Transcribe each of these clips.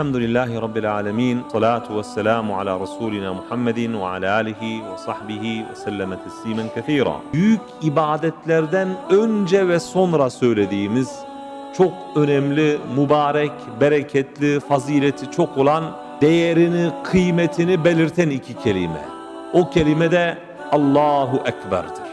Elhamdülillahi Rabbil alemin. Salatu ve selamu ala Resulina Muhammedin ve ala alihi ve sahbihi ve selleme teslimen kethira. Büyük ibadetlerden önce ve sonra söylediğimiz çok önemli, mübarek, bereketli, fazileti çok olan değerini, kıymetini belirten iki kelime. O kelime de Allahu Ekber'dir.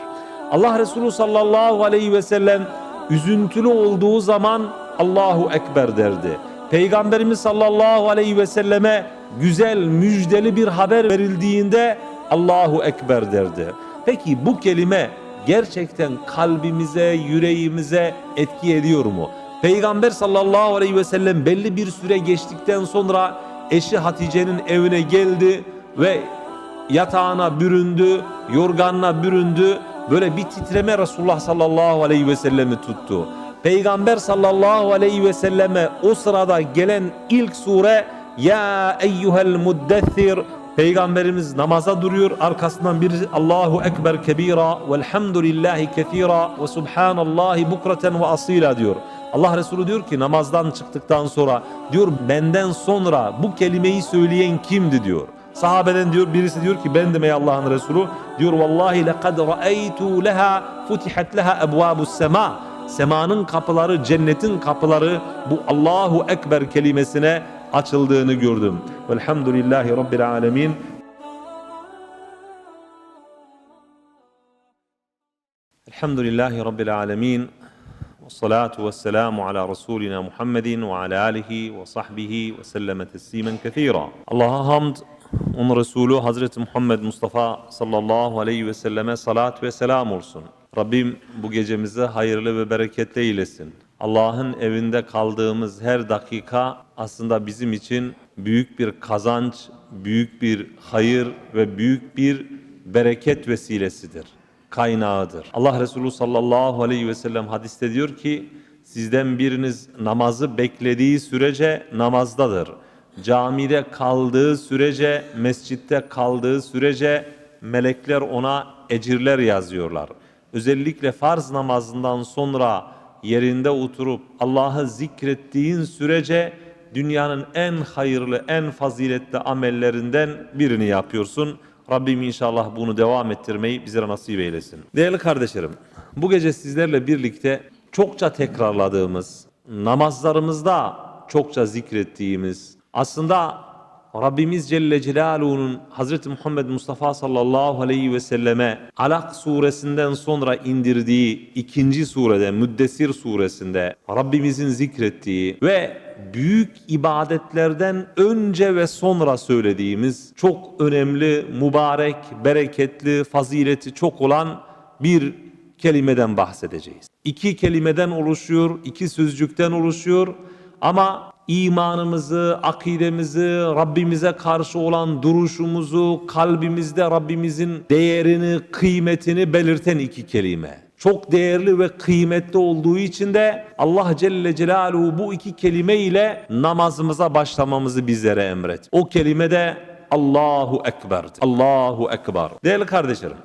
Allah Resulü sallallahu aleyhi ve sellem üzüntülü olduğu zaman Allahu Ekber derdi. Peygamberimiz sallallahu aleyhi ve selleme güzel müjdeli bir haber verildiğinde Allahu Ekber derdi. Peki bu kelime gerçekten kalbimize, yüreğimize etki ediyor mu? Peygamber sallallahu aleyhi ve sellem belli bir süre geçtikten sonra eşi Hatice'nin evine geldi ve yatağına büründü, yorganına büründü. Böyle bir titreme Resulullah sallallahu aleyhi ve sellemi tuttu. Peygamber sallallahu aleyhi ve selleme o sırada gelen ilk sure Ya eyyuhel muddessir Peygamberimiz namaza duruyor. Arkasından bir Allahu Ekber kebira velhamdülillahi kethira ve subhanallahi bukraten ve asila diyor. Allah Resulü diyor ki namazdan çıktıktan sonra diyor benden sonra bu kelimeyi söyleyen kimdi diyor. Sahabeden diyor birisi diyor ki ben de ey Allah'ın Resulü diyor vallahi lekad ra'aytu leha futihat leha ebvabus sema. Semanın kapıları, cennetin kapıları bu Allahu Ekber kelimesine açıldığını gördüm. Velhamdülillahi Rabbil alemin. Elhamdülillahi Rabbil alemin. Ve salatu ve selamu ala Resulina Muhammedin ve ala alihi ve sahbihi ve selleme teslimen kethira. Allah'a hamd, onun Resulü Hazreti Muhammed Mustafa sallallahu aleyhi ve selleme salat ve selam olsun. Rabbim bu gecemizi hayırlı ve bereketli eylesin. Allah'ın evinde kaldığımız her dakika aslında bizim için büyük bir kazanç, büyük bir hayır ve büyük bir bereket vesilesidir kaynağıdır. Allah Resulü sallallahu aleyhi ve sellem hadiste diyor ki sizden biriniz namazı beklediği sürece namazdadır. Camide kaldığı sürece, mescitte kaldığı sürece melekler ona ecirler yazıyorlar. Özellikle farz namazından sonra yerinde oturup Allah'ı zikrettiğin sürece dünyanın en hayırlı, en faziletli amellerinden birini yapıyorsun. Rabbim inşallah bunu devam ettirmeyi bizlere nasip eylesin. Değerli kardeşlerim, bu gece sizlerle birlikte çokça tekrarladığımız, namazlarımızda çokça zikrettiğimiz, aslında Rabbimiz Celle Celaluhu'nun Hazreti Muhammed Mustafa sallallahu aleyhi ve selleme Alak suresinden sonra indirdiği ikinci surede Müddessir suresinde Rabbimizin zikrettiği ve büyük ibadetlerden önce ve sonra söylediğimiz çok önemli, mübarek, bereketli, fazileti çok olan bir kelimeden bahsedeceğiz. İki kelimeden oluşuyor, iki sözcükten oluşuyor ama imanımızı, akidemizi, Rabbimize karşı olan duruşumuzu, kalbimizde Rabbimizin değerini, kıymetini belirten iki kelime. Çok değerli ve kıymetli olduğu için de Allah Celle Celaluhu bu iki kelime ile namazımıza başlamamızı bizlere emret. O kelime de Allahu Ekber'dir. Allahu Ekber. Değerli kardeşlerim,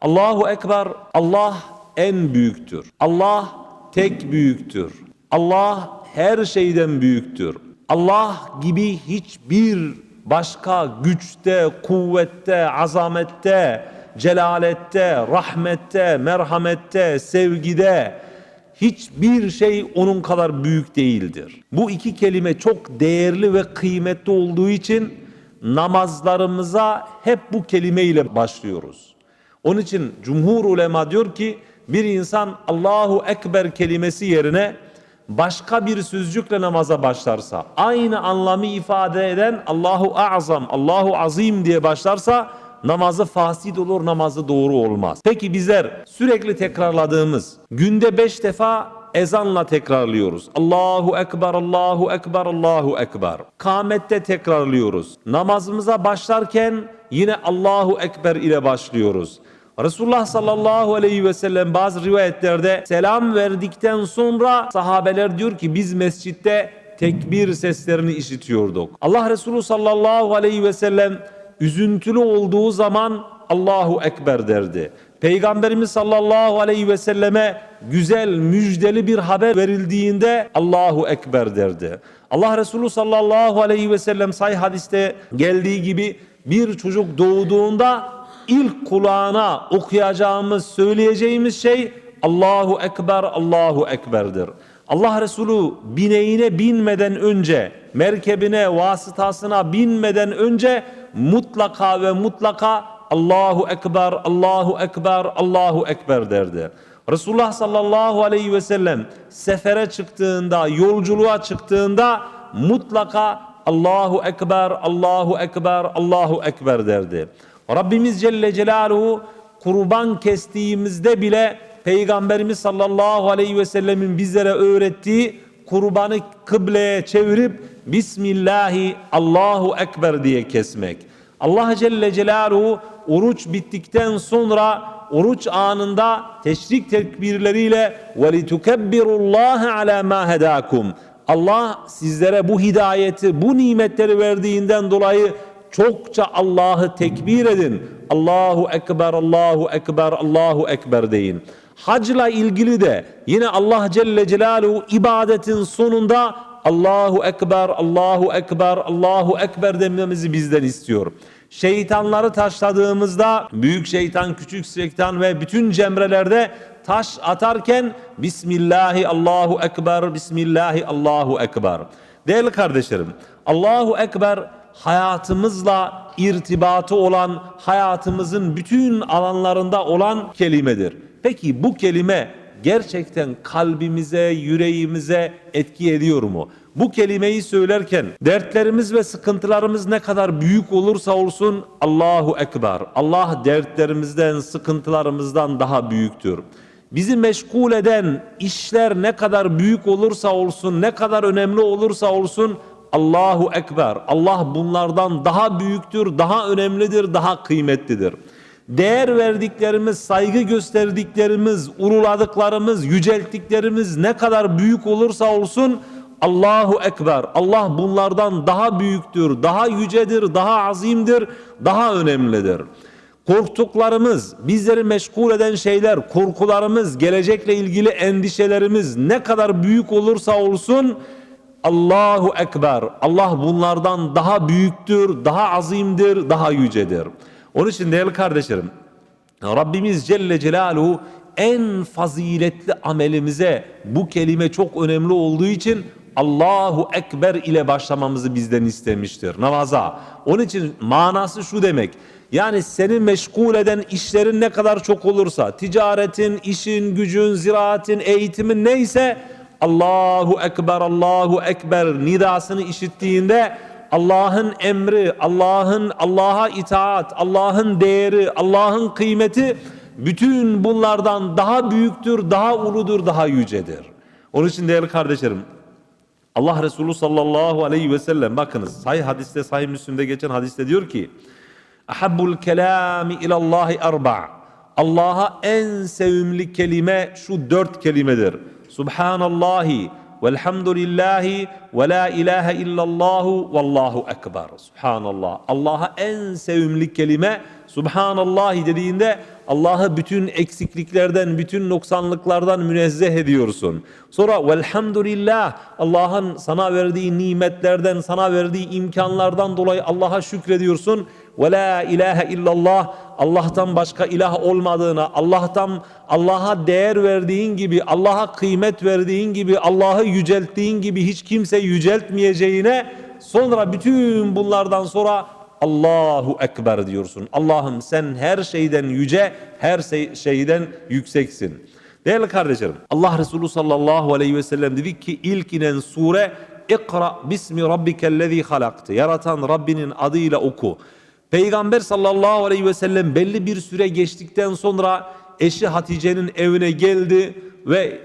Allahu Ekber, Allah en büyüktür. Allah tek büyüktür. Allah her şeyden büyüktür. Allah gibi hiçbir başka güçte, kuvvette, azamette, celalette, rahmette, merhamette, sevgide hiçbir şey onun kadar büyük değildir. Bu iki kelime çok değerli ve kıymetli olduğu için namazlarımıza hep bu kelime ile başlıyoruz. Onun için cumhur ulema diyor ki bir insan Allahu Ekber kelimesi yerine başka bir sözcükle namaza başlarsa, aynı anlamı ifade eden Allahu Azam, Allahu Azim diye başlarsa namazı fasit olur, namazı doğru olmaz. Peki bizler sürekli tekrarladığımız, günde beş defa ezanla tekrarlıyoruz. Allahu Ekber, Allahu Ekber, Allahu Ekber. Kâmette tekrarlıyoruz. Namazımıza başlarken yine Allahu Ekber ile başlıyoruz. Resulullah sallallahu aleyhi ve sellem bazı rivayetlerde selam verdikten sonra sahabeler diyor ki biz mescitte tekbir seslerini işitiyorduk. Allah Resulü sallallahu aleyhi ve sellem üzüntülü olduğu zaman Allahu Ekber derdi. Peygamberimiz sallallahu aleyhi ve selleme güzel müjdeli bir haber verildiğinde Allahu Ekber derdi. Allah Resulü sallallahu aleyhi ve sellem say hadiste geldiği gibi bir çocuk doğduğunda ilk kulağına okuyacağımız, söyleyeceğimiz şey Allahu Ekber, Allahu Ekber'dir. Allah Resulü bineğine binmeden önce, merkebine, vasıtasına binmeden önce mutlaka ve mutlaka Allahu Ekber, Allahu Ekber, Allahu Ekber derdi. Resulullah sallallahu aleyhi ve sellem sefere çıktığında, yolculuğa çıktığında mutlaka Allahu Ekber, Allahu Ekber, Allahu Ekber derdi. Rabbimiz Celle Celaluhu kurban kestiğimizde bile Peygamberimiz sallallahu aleyhi ve sellemin bizlere öğrettiği kurbanı kıbleye çevirip Bismillahi Allahu Ekber diye kesmek. Allah Celle Celaluhu oruç bittikten sonra oruç anında teşrik tekbirleriyle وَلِتُكَبِّرُ اللّٰهَ عَلَى مَا هَدَاكُمْ Allah sizlere bu hidayeti, bu nimetleri verdiğinden dolayı çokça Allah'ı tekbir edin. Allahu Ekber, Allahu Ekber, Allahu Ekber deyin. Hacla ilgili de yine Allah Celle Celaluhu ibadetin sonunda Allahu Ekber, Allahu Ekber, Allahu Ekber dememizi bizden istiyor. Şeytanları taşladığımızda büyük şeytan, küçük şeytan ve bütün cemrelerde taş atarken Bismillahi Allahu Ekber, Bismillahi Allahu Ekber. Değerli kardeşlerim, Allahu Ekber hayatımızla irtibatı olan, hayatımızın bütün alanlarında olan kelimedir. Peki bu kelime gerçekten kalbimize, yüreğimize etki ediyor mu? Bu kelimeyi söylerken dertlerimiz ve sıkıntılarımız ne kadar büyük olursa olsun Allahu Ekber. Allah dertlerimizden, sıkıntılarımızdan daha büyüktür. Bizi meşgul eden işler ne kadar büyük olursa olsun, ne kadar önemli olursa olsun Allahu Ekber. Allah bunlardan daha büyüktür, daha önemlidir, daha kıymetlidir. Değer verdiklerimiz, saygı gösterdiklerimiz, uruladıklarımız, yücelttiklerimiz ne kadar büyük olursa olsun Allahu Ekber. Allah bunlardan daha büyüktür, daha yücedir, daha azimdir, daha önemlidir. Korktuklarımız, bizleri meşgul eden şeyler, korkularımız, gelecekle ilgili endişelerimiz ne kadar büyük olursa olsun Allahu Ekber. Allah bunlardan daha büyüktür, daha azimdir, daha yücedir. Onun için değerli kardeşlerim, Rabbimiz Celle Celaluhu en faziletli amelimize bu kelime çok önemli olduğu için Allahu Ekber ile başlamamızı bizden istemiştir namaza. Onun için manası şu demek. Yani seni meşgul eden işlerin ne kadar çok olursa, ticaretin, işin, gücün, ziraatin, eğitimin neyse Allahu Ekber, Allahu Ekber nidasını işittiğinde Allah'ın emri, Allah'ın Allah'a itaat, Allah'ın değeri, Allah'ın kıymeti bütün bunlardan daha büyüktür, daha uludur, daha yücedir. Onun için değerli kardeşlerim, Allah Resulü sallallahu aleyhi ve sellem bakınız sahih hadiste sahih Müslim'de geçen hadiste diyor ki Ahabbul kelami ilallahi arba Allah'a en sevimli kelime şu dört kelimedir. Subhanallahi velhamdülillahi ve la ilahe illallahu vallahu ekber. Subhanallah. Allah'a en sevimli kelime Subhanallahi dediğinde Allah'ı bütün eksikliklerden, bütün noksanlıklardan münezzeh ediyorsun. Sonra velhamdülillah Allah'ın sana verdiği nimetlerden, sana verdiği imkanlardan dolayı Allah'a şükrediyorsun. Ve la ilahe illallah Allah'tan başka ilah olmadığına, Allah'tan Allah'a değer verdiğin gibi, Allah'a kıymet verdiğin gibi, Allah'ı yücelttiğin gibi hiç kimse yüceltmeyeceğine sonra bütün bunlardan sonra Allahu Ekber diyorsun. Allah'ım sen her şeyden yüce, her şey- şeyden yükseksin. Değerli kardeşlerim, Allah Resulü sallallahu aleyhi ve sellem dedi ki ilk inen sure İkra bismi rabbikellezi halaktı. Yaratan Rabbinin adıyla oku. Peygamber sallallahu aleyhi ve sellem belli bir süre geçtikten sonra eşi Hatice'nin evine geldi ve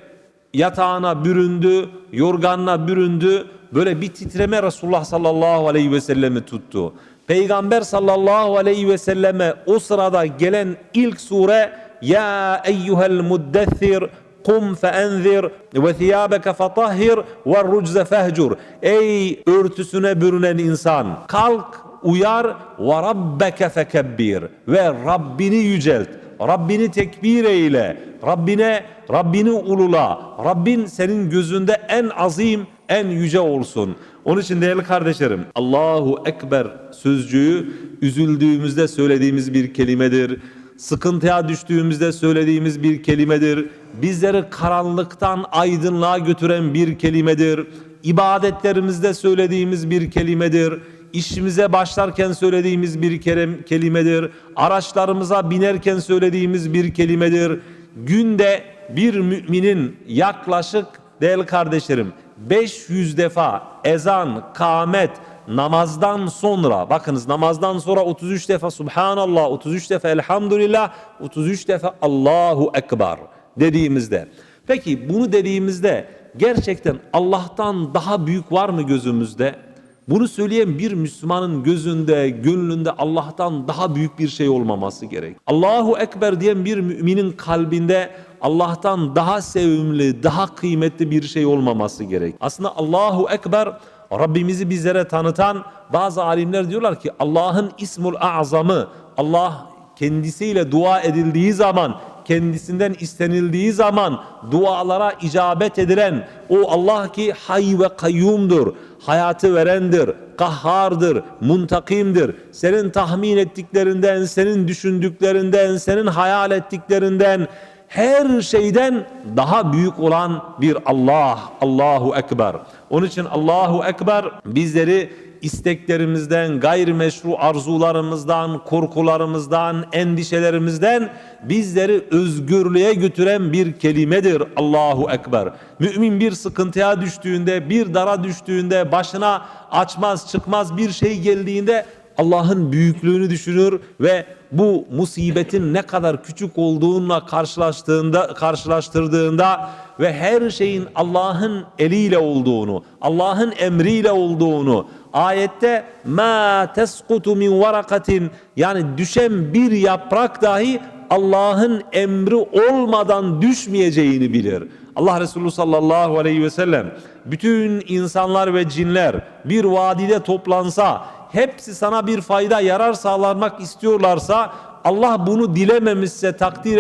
yatağına büründü, yorganına büründü. Böyle bir titreme Resulullah sallallahu aleyhi ve sellemi tuttu. Peygamber sallallahu aleyhi ve selleme o sırada gelen ilk sure Ya eyyuhel muddessir kum feenzir ve thiyabeke fatahhir ve rucze fehcur. Ey örtüsüne bürünen insan kalk uyar ve rabbeke fekebbir ve Rabbini yücelt. Rabbini tekbir eyle. Rabbine Rabbini ulula. Rabbin senin gözünde en azim, en yüce olsun. Onun için değerli kardeşlerim, Allahu Ekber sözcüğü üzüldüğümüzde söylediğimiz bir kelimedir. Sıkıntıya düştüğümüzde söylediğimiz bir kelimedir. Bizleri karanlıktan aydınlığa götüren bir kelimedir. İbadetlerimizde söylediğimiz bir kelimedir. İşimize başlarken söylediğimiz bir kelimedir. Araçlarımıza binerken söylediğimiz bir kelimedir. Günde bir müminin yaklaşık değerli kardeşlerim 500 defa ezan, kâmet, namazdan sonra bakınız namazdan sonra 33 defa Subhanallah, 33 defa Elhamdülillah, 33 defa Allahu Ekber dediğimizde. Peki bunu dediğimizde gerçekten Allah'tan daha büyük var mı gözümüzde? Bunu söyleyen bir Müslümanın gözünde, gönlünde Allah'tan daha büyük bir şey olmaması gerek. Allahu Ekber diyen bir müminin kalbinde Allah'tan daha sevimli, daha kıymetli bir şey olmaması gerek. Aslında Allahu Ekber Rabbimizi bizlere tanıtan bazı alimler diyorlar ki Allah'ın ismul azamı Allah kendisiyle dua edildiği zaman kendisinden istenildiği zaman dualara icabet edilen o Allah ki hay ve kayyumdur, hayatı verendir, kahhardır, muntakimdir. Senin tahmin ettiklerinden, senin düşündüklerinden, senin hayal ettiklerinden her şeyden daha büyük olan bir Allah, Allahu Ekber. Onun için Allahu Ekber bizleri isteklerimizden, gayrimeşru arzularımızdan, korkularımızdan, endişelerimizden bizleri özgürlüğe götüren bir kelimedir Allahu Ekber. Mümin bir sıkıntıya düştüğünde, bir dara düştüğünde, başına açmaz çıkmaz bir şey geldiğinde Allah'ın büyüklüğünü düşünür ve bu musibetin ne kadar küçük olduğunla karşılaştığında karşılaştırdığında ve her şeyin Allah'ın eliyle olduğunu, Allah'ın emriyle olduğunu, ayette ma tesqutu min varakatin yani düşen bir yaprak dahi Allah'ın emri olmadan düşmeyeceğini bilir. Allah Resulü sallallahu aleyhi ve sellem bütün insanlar ve cinler bir vadide toplansa hepsi sana bir fayda yarar sağlamak istiyorlarsa Allah bunu dilememişse, takdir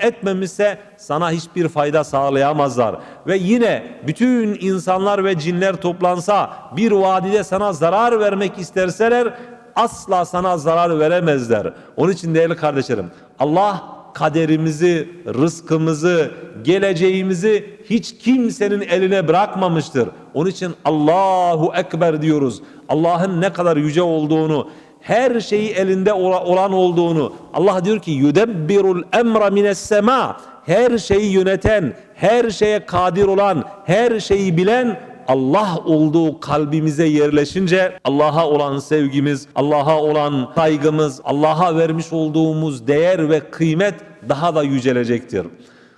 etmemişse sana hiçbir fayda sağlayamazlar. Ve yine bütün insanlar ve cinler toplansa bir vadide sana zarar vermek isterseler asla sana zarar veremezler. Onun için değerli kardeşlerim Allah kaderimizi, rızkımızı, geleceğimizi hiç kimsenin eline bırakmamıştır. Onun için Allahu Ekber diyoruz. Allah'ın ne kadar yüce olduğunu, her şeyi elinde olan olduğunu. Allah diyor ki yudebbirul emra mines sema. Her şeyi yöneten, her şeye kadir olan, her şeyi bilen Allah olduğu kalbimize yerleşince Allah'a olan sevgimiz, Allah'a olan saygımız, Allah'a vermiş olduğumuz değer ve kıymet daha da yücelecektir.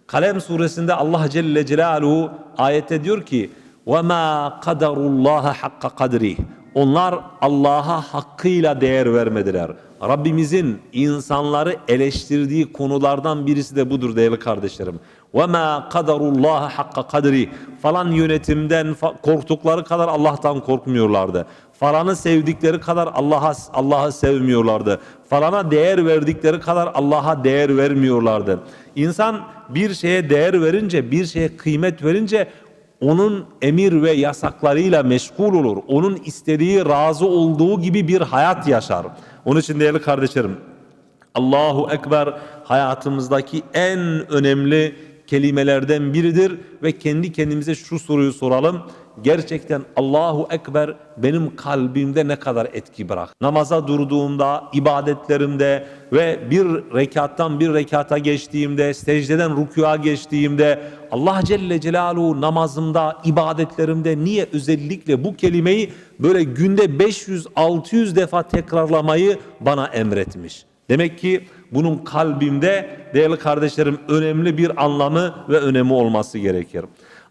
Kalem suresinde Allah Celle Celaluhu ayette diyor ki وَمَا قَدَرُ اللّٰهَ حَقَّ قَدْرِهِ Onlar Allah'a hakkıyla değer vermediler. Rabbimizin insanları eleştirdiği konulardan birisi de budur değerli kardeşlerim. وَمَا قَدَرُ اللّٰهَ حَقَّ قَدْرِهِ Falan yönetimden korktukları kadar Allah'tan korkmuyorlardı. Falanı sevdikleri kadar Allah'a Allah'ı sevmiyorlardı. Falana değer verdikleri kadar Allah'a değer vermiyorlardı. İnsan bir şeye değer verince, bir şeye kıymet verince onun emir ve yasaklarıyla meşgul olur. Onun istediği, razı olduğu gibi bir hayat yaşar. Onun için değerli kardeşlerim, Allahu Ekber hayatımızdaki en önemli kelimelerden biridir ve kendi kendimize şu soruyu soralım. Gerçekten Allahu Ekber benim kalbimde ne kadar etki bırak? Namaza durduğumda, ibadetlerimde ve bir rekattan bir rekata geçtiğimde, secdeden rükûa geçtiğimde Allah Celle Celaluhu namazımda, ibadetlerimde niye özellikle bu kelimeyi böyle günde 500-600 defa tekrarlamayı bana emretmiş? Demek ki bunun kalbimde değerli kardeşlerim önemli bir anlamı ve önemi olması gerekir.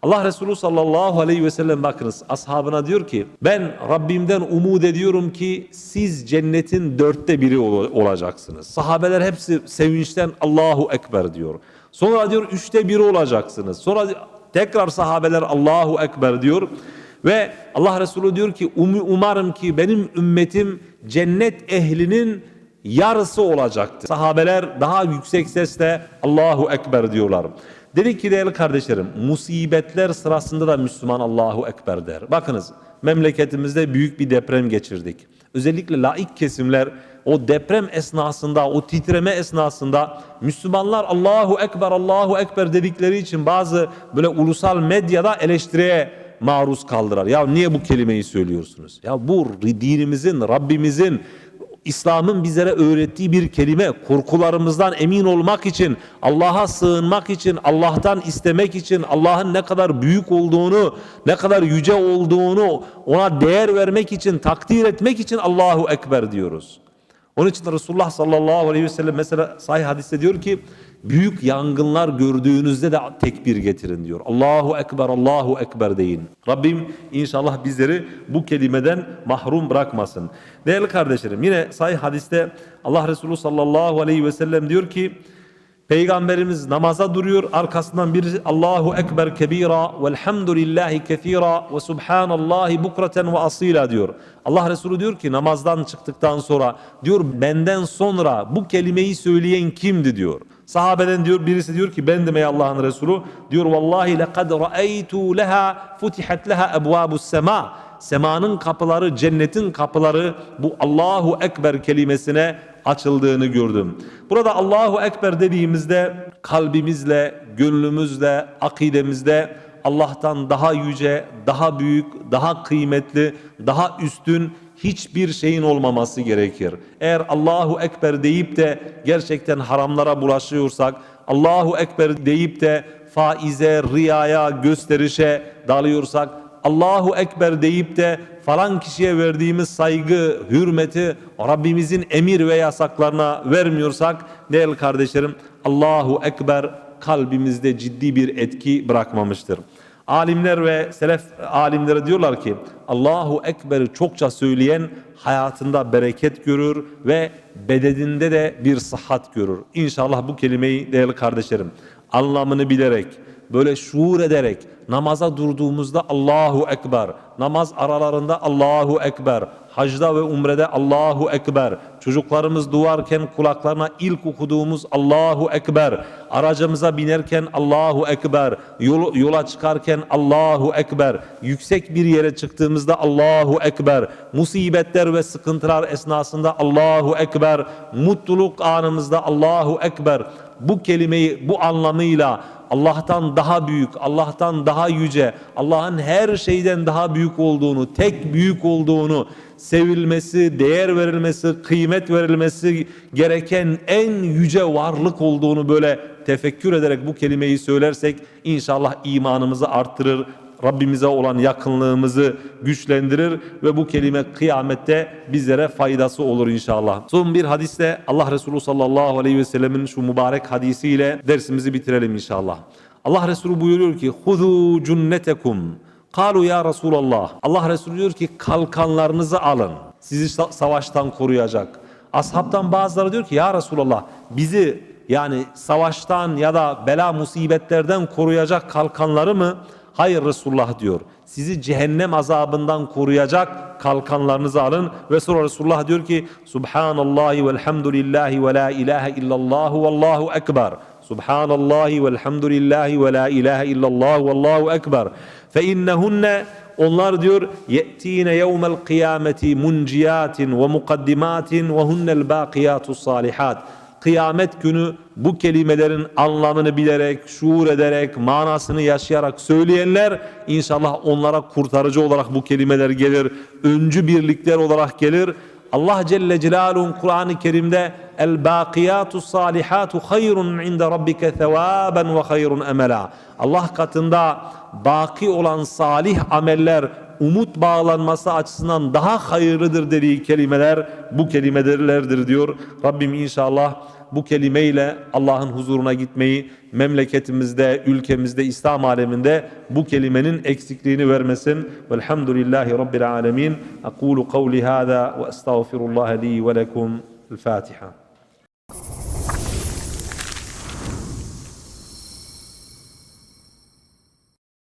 Allah Resulü sallallahu aleyhi ve sellem bakınız ashabına diyor ki ben Rabbimden umut ediyorum ki siz cennetin dörtte biri olacaksınız. Sahabeler hepsi sevinçten Allahu Ekber diyor. Sonra diyor üçte biri olacaksınız. Sonra tekrar sahabeler Allahu Ekber diyor. Ve Allah Resulü diyor ki umarım ki benim ümmetim cennet ehlinin yarısı olacaktı. Sahabeler daha yüksek sesle Allahu Ekber diyorlar. Dedik ki değerli kardeşlerim musibetler sırasında da Müslüman Allahu Ekber der. Bakınız memleketimizde büyük bir deprem geçirdik. Özellikle laik kesimler o deprem esnasında, o titreme esnasında Müslümanlar Allahu Ekber, Allahu Ekber dedikleri için bazı böyle ulusal medyada eleştiriye maruz kaldılar. Ya niye bu kelimeyi söylüyorsunuz? Ya bu dinimizin, Rabbimizin İslam'ın bizlere öğrettiği bir kelime korkularımızdan emin olmak için, Allah'a sığınmak için, Allah'tan istemek için, Allah'ın ne kadar büyük olduğunu, ne kadar yüce olduğunu ona değer vermek için, takdir etmek için Allahu Ekber diyoruz. Onun için Resulullah sallallahu aleyhi ve sellem mesela sahih hadiste diyor ki büyük yangınlar gördüğünüzde de tekbir getirin diyor. Allahu Ekber, Allahu Ekber deyin. Rabbim inşallah bizleri bu kelimeden mahrum bırakmasın. Değerli kardeşlerim yine sahih hadiste Allah Resulü sallallahu aleyhi ve sellem diyor ki Peygamberimiz namaza duruyor. Arkasından birisi Allahu Ekber kebira velhamdülillahi kethira ve subhanallahi bukraten ve asila diyor. Allah Resulü diyor ki namazdan çıktıktan sonra diyor benden sonra bu kelimeyi söyleyen kimdi diyor. Sahabeden diyor birisi diyor ki bendim ey Allah'ın Resulü. Diyor vallahi lekad ra'aytu leha futihat leha ebvabus sema. Semanın kapıları, cennetin kapıları bu Allahu Ekber kelimesine açıldığını gördüm. Burada Allahu Ekber dediğimizde kalbimizle, gönlümüzle, akidemizde Allah'tan daha yüce, daha büyük, daha kıymetli, daha üstün hiçbir şeyin olmaması gerekir. Eğer Allahu Ekber deyip de gerçekten haramlara bulaşıyorsak, Allahu Ekber deyip de faize, riyaya, gösterişe dalıyorsak, Allahu Ekber deyip de falan kişiye verdiğimiz saygı, hürmeti Rabbimizin emir ve yasaklarına vermiyorsak değerli kardeşlerim Allahu Ekber kalbimizde ciddi bir etki bırakmamıştır. Alimler ve selef alimleri diyorlar ki Allahu Ekber'i çokça söyleyen hayatında bereket görür ve bedeninde de bir sıhhat görür. İnşallah bu kelimeyi değerli kardeşlerim anlamını bilerek böyle şuur ederek namaza durduğumuzda Allahu Ekber, namaz aralarında Allahu Ekber, hacda ve umrede Allahu Ekber, çocuklarımız duvarken kulaklarına ilk okuduğumuz Allahu Ekber, aracımıza binerken Allahu Ekber, yol, yola çıkarken Allahu Ekber, yüksek bir yere çıktığımızda Allahu Ekber, musibetler ve sıkıntılar esnasında Allahu Ekber, mutluluk anımızda Allahu Ekber, bu kelimeyi bu anlamıyla Allah'tan daha büyük, Allah'tan daha yüce, Allah'ın her şeyden daha büyük olduğunu, tek büyük olduğunu, sevilmesi, değer verilmesi, kıymet verilmesi gereken en yüce varlık olduğunu böyle tefekkür ederek bu kelimeyi söylersek inşallah imanımızı arttırır, Rabbimize olan yakınlığımızı güçlendirir ve bu kelime kıyamette bizlere faydası olur inşallah. Son bir hadiste Allah Resulü sallallahu aleyhi ve sellemin şu mübarek hadisiyle dersimizi bitirelim inşallah. Allah Resulü buyuruyor ki huzu cunnetekum Kalu ya Resulallah. Allah Resulü diyor ki kalkanlarınızı alın. Sizi savaştan koruyacak. Ashabtan bazıları diyor ki ya Resulallah bizi yani savaştan ya da bela musibetlerden koruyacak kalkanları mı? Hayır Resulullah diyor. Sizi cehennem azabından koruyacak kalkanlarınızı alın. Ve sonra Resulullah diyor ki Subhanallahi velhamdülillahi ve la ilahe illallah vallahu ekber. Subhanallahi velhamdülillahi ve la ilahe illallah vallahu ekber. Fe innehunne onlar diyor ye'tine yevmel kıyameti munciyatin ve mukaddimatin ve hunnel bakiyatus salihat kıyamet günü bu kelimelerin anlamını bilerek, şuur ederek, manasını yaşayarak söyleyenler inşallah onlara kurtarıcı olarak bu kelimeler gelir. Öncü birlikler olarak gelir. Allah Celle Celaluhu'nun Kur'an-ı Kerim'de el bakiyatu salihatu hayrun inde rabbike sevaben ve hayrun emela. Allah katında baki olan salih ameller umut bağlanması açısından daha hayırlıdır dediği kelimeler bu kelimelerdir diyor. Rabbim inşallah bu kelimeyle Allah'ın huzuruna gitmeyi memleketimizde, ülkemizde, İslam aleminde bu kelimenin eksikliğini vermesin. Velhamdülillahi Rabbil alemin. Aqulu kavli hâzâ ve estağfirullah li ve lekum. El Fatiha.